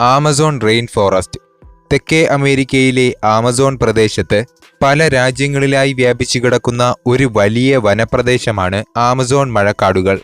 Amazon rain forest തെക്കേ അമേരിക്കയിലെ Amazon പ്രദേശത്ത് പല രാജ്യങ്ങളിലായി വ്യാപിച്ചു കിടക്കുന്ന ഒരു വലിയ വനപ്രദേശമാണ് ആമസോൺ മഴക്കാടുകൾ.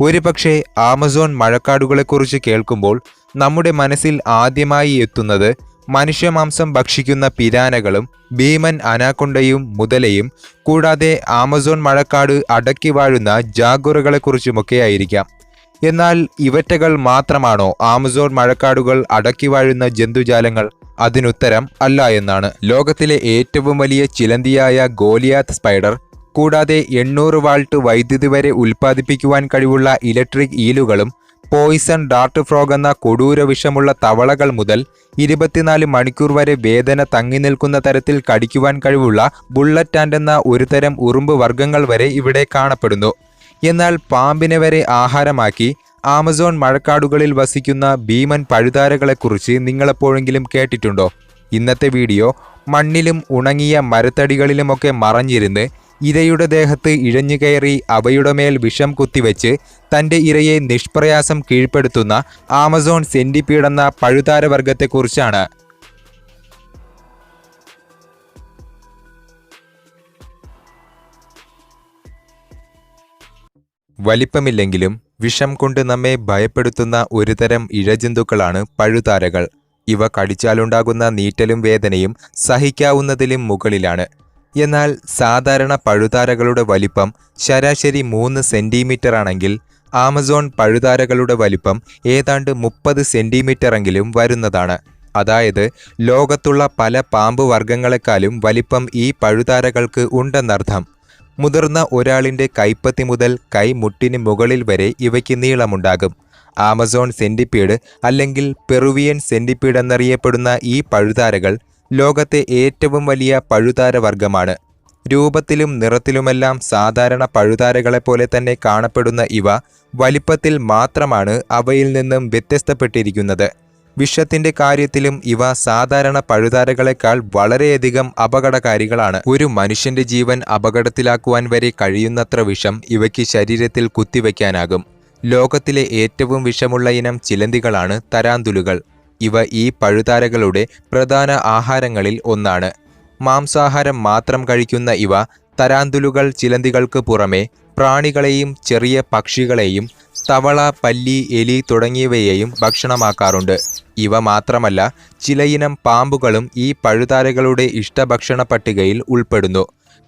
ഒരുപക്ഷെ ആമസോൺ മഴക്കാടുകളെക്കുറിച്ച് കേൾക്കുമ്പോൾ നമ്മുടെ മനസ്സിൽ ആദ്യമായി എത്തുന്നത് മനുഷ്യമാംസം ഭക്ഷിക്കുന്ന പിരാനകളും ഭീമൻ അനാക്കൊണ്ടയും മുതലയും കൂടാതെ ആമസോൺ മഴക്കാട് അടക്കി വാഴുന്ന ജാഗുറകളെക്കുറിച്ചുമൊക്കെയായിരിക്കാം എന്നാൽ ഇവറ്റകൾ മാത്രമാണോ ആമസോൺ മഴക്കാടുകൾ അടക്കി വാഴുന്ന ജന്തുജാലങ്ങൾ? അതിനുത്തരം അല്ല എന്നാണ്. ലോകത്തിലെ ഏറ്റവും വലിയ ചിലന്തിയായ ഗോലിയാത്ത് സ്പൈഡർ കൂടാതെ എണ്ണൂറ് വാൾട്ട് വൈദ്യുതി വരെ ഉൽപ്പാദിപ്പിക്കുവാൻ കഴിവുള്ള ഇലക്ട്രിക് ഈലുകളും പോയിസൺ ഡാർട്ട് ഫ്രോഗ് എന്ന കൊടൂര വിഷമുള്ള തവളകൾ മുതൽ ഇരുപത്തിനാല് മണിക്കൂർ വരെ വേദന തങ്ങി നിൽക്കുന്ന തരത്തിൽ കടിക്കുവാൻ കഴിവുള്ള ബുള്ളറ്റ് ആൻഡ് എന്ന ഒരുതരം ഉറുമ്പ് വർഗങ്ങൾ വരെ ഇവിടെ കാണപ്പെടുന്നു. എന്നാൽ പാമ്പിനെ വരെ ആഹാരമാക്കി ആമസോൺ മഴക്കാടുകളിൽ വസിക്കുന്ന ഭീമൻ പഴുതാരകളെക്കുറിച്ച് നിങ്ങളെപ്പോഴെങ്കിലും കേട്ടിട്ടുണ്ടോ? ഇന്നത്തെ വീഡിയോ മണ്ണിലും ഉണങ്ങിയ മരത്തടികളിലുമൊക്കെ മറഞ്ഞിരുന്ന് ഇരയുടെ ദേഹത്ത് ഇഴഞ്ഞു കയറി അവയുടെ മേൽ വിഷം കുത്തിവെച്ച് തന്റെ ഇരയെ നിഷ്പ്രയാസം കീഴ്പ്പെടുത്തുന്ന ആമസോൺ സെന്റിപ്പീഡ് എന്ന പഴുതാരവർഗത്തെക്കുറിച്ചാണ് വലിപ്പമില്ലെങ്കിലും വിഷം കൊണ്ട് നമ്മെ ഭയപ്പെടുത്തുന്ന ഒരുതരം ഇഴജന്തുക്കളാണ് പഴുതാരകൾ. ഇവ കടിച്ചാലുണ്ടാകുന്ന നീറ്റലും വേദനയും സഹിക്കാവുന്നതിലും മുകളിലാണ്. എന്നാൽ സാധാരണ പഴുതാരകളുടെ വലിപ്പം ശരാശരി മൂന്ന് സെന്റിമീറ്റർ ആണെങ്കിൽ ആമസോൺ പഴുതാരകളുടെ വലിപ്പം ഏതാണ്ട് മുപ്പത് സെന്റിമീറ്ററെങ്കിലും വരുന്നതാണ്. അതായത് ലോകത്തുള്ള പല പാമ്പ് വർഗങ്ങളെക്കാളും വലിപ്പം ഈ പഴുതാരകൾക്ക് ഉണ്ടെന്നർത്ഥം. മുതിർന്ന ഒരാളിന്റെ കൈപ്പത്തി മുതൽ കൈമുട്ടിന് മുകളിൽ വരെ ഇവയ്ക്ക് നീളമുണ്ടാകും. ആമസോൺ സെന്റിപ്പീഡ് അല്ലെങ്കിൽ പെറുവിയൻ സെന്റിപ്പീഡ് എന്നറിയപ്പെടുന്ന ഈ പഴുതാരകൾ ലോകത്തെ ഏറ്റവും വലിയ പഴുതാര വർഗമാണ് രൂപത്തിലും നിറത്തിലുമെല്ലാം സാധാരണ പഴുതാരകളെപ്പോലെ തന്നെ കാണപ്പെടുന്ന ഇവ വലിപ്പത്തിൽ മാത്രമാണ് അവയിൽ നിന്നും വ്യത്യസ്തപ്പെട്ടിരിക്കുന്നത്. വിഷത്തിന്റെ കാര്യത്തിലും ഇവ സാധാരണ പഴുതാരകളെക്കാൾ വളരെയധികം അപകടകാരികളാണ്. ഒരു മനുഷ്യന്റെ ജീവൻ അപകടത്തിലാക്കുവാൻ വരെ കഴിയുന്നത്ര വിഷം ഇവയ്ക്ക് ശരീരത്തിൽ കുത്തിവെക്കാനാകും ലോകത്തിലെ ഏറ്റവും വിഷമുള്ള ഇനം ചിലന്തികളാണ് തരാന്തുലുകൾ. ഇവ ഈ പഴുതാരകളുടെ പ്രധാന ആഹാരങ്ങളിൽ ഒന്നാണ്. മാംസാഹാരം മാത്രം കഴിക്കുന്ന ഇവ തരാന്തുലുകൾ ചിലന്തികൾക്ക് പുറമെ പ്രാണികളെയും ചെറിയ പക്ഷികളെയും തവള പല്ലി എലി തുടങ്ങിയവയെയും ഭക്ഷണമാക്കാറുണ്ട്. ഇവ മാത്രമല്ല ചിലയിനം പാമ്പുകളും ഈ പഴുതാരകളുടെ ഇഷ്ടഭക്ഷണ പട്ടികയിൽ ഉൾപ്പെടുന്നു.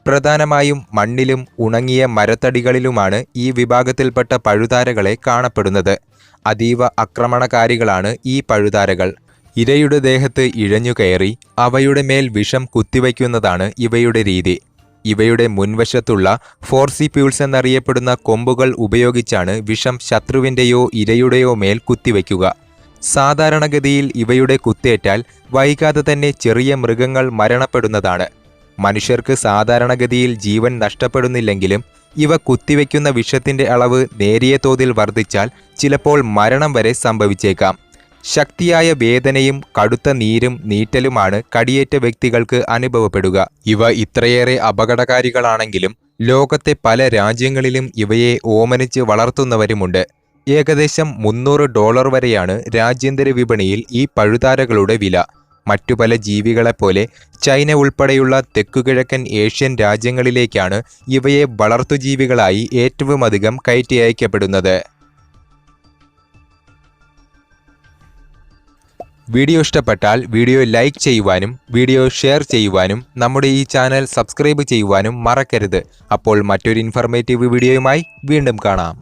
പ്രധാനമായും മണ്ണിലും ഉണങ്ങിയ മരത്തടികളിലുമാണ് ഈ വിഭാഗത്തിൽപ്പെട്ട പഴുതാരകളെ കാണപ്പെടുന്നത്. അതീവ ആക്രമണകാരികളാണ് ഈ പഴുതാരകൾ. ഇരയുടെ ദേഹത്ത് ഇഴഞ്ഞുകയറി അവയുടെ മേൽ വിഷം കുത്തിവയ്ക്കുന്നതാണ് ഇവയുടെ രീതി. ഇവയുടെ മുൻവശത്തുള്ള ഫോർസിപ്യൂൾസ് എന്നറിയപ്പെടുന്ന കൊമ്പുകൾ ഉപയോഗിച്ചാണ് വിഷം ശത്രുവിന്റെയോ ഇരയുടെയോ മേൽ കുത്തിവയ്ക്കുക. സാധാരണഗതിയിൽ ഇവയുടെ കുത്തേറ്റാൽ വൈകാതെ തന്നെ ചെറിയ മൃഗങ്ങൾ മരണപ്പെടുന്നതാണ്. മനുഷ്യർക്ക് സാധാരണഗതിയിൽ ജീവൻ നഷ്ടപ്പെടുന്നില്ലെങ്കിലും ഇവ കുത്തിവെക്കുന്ന വിഷത്തിന്റെ അളവ് നേരിയ തോതിൽ വർദ്ധിച്ചാൽ ചിലപ്പോൾ മരണം വരെ സംഭവിച്ചേക്കാം. ശക്തിയായ വേദനയും കടുത്ത നീരും നീറ്റലുമാണ് കടിയേറ്റ വ്യക്തികൾക്ക് അനുഭവപ്പെടുക. ഇവ ഇത്രയേറെ അപകടകാരികളാണെങ്കിലും ലോകത്തെ പല രാജ്യങ്ങളിലും ഇവയെ ഓമനിച്ച് വളർത്തുന്നവരുമുണ്ട്. ഏകദേശം മുന്നൂറ് ഡോളർ വരെയാണ് രാജ്യാന്തര വിപണിയിൽ ഈ പഴുതാരകളുടെ വില. മറ്റു പല ജീവികളെപ്പോലെ ചൈന ഉൾപ്പെടെയുള്ള തെക്കുകിഴക്കൻ ഏഷ്യൻ രാജ്യങ്ങളിലേക്കാണ് ഇവയെ വളർത്തുജീവികളായി ഏറ്റവുമധികം കയറ്റി അയക്കപ്പെടുന്നത്. വീഡിയോ ഇഷ്ടപ്പെട്ടാൽ വീഡിയോ ലൈക്ക് ചെയ്യുവാനും വീഡിയോ ഷെയർ ചെയ്യുവാനും നമ്മുടെ ഈ ചാനൽ സബ്സ്ക്രൈബ് ചെയ്യുവാനും മറക്കരുത്. അപ്പോൾ മറ്റൊരു ഇൻഫർമേറ്റീവ് വീഡിയോയുമായി വീണ്ടും കാണാം.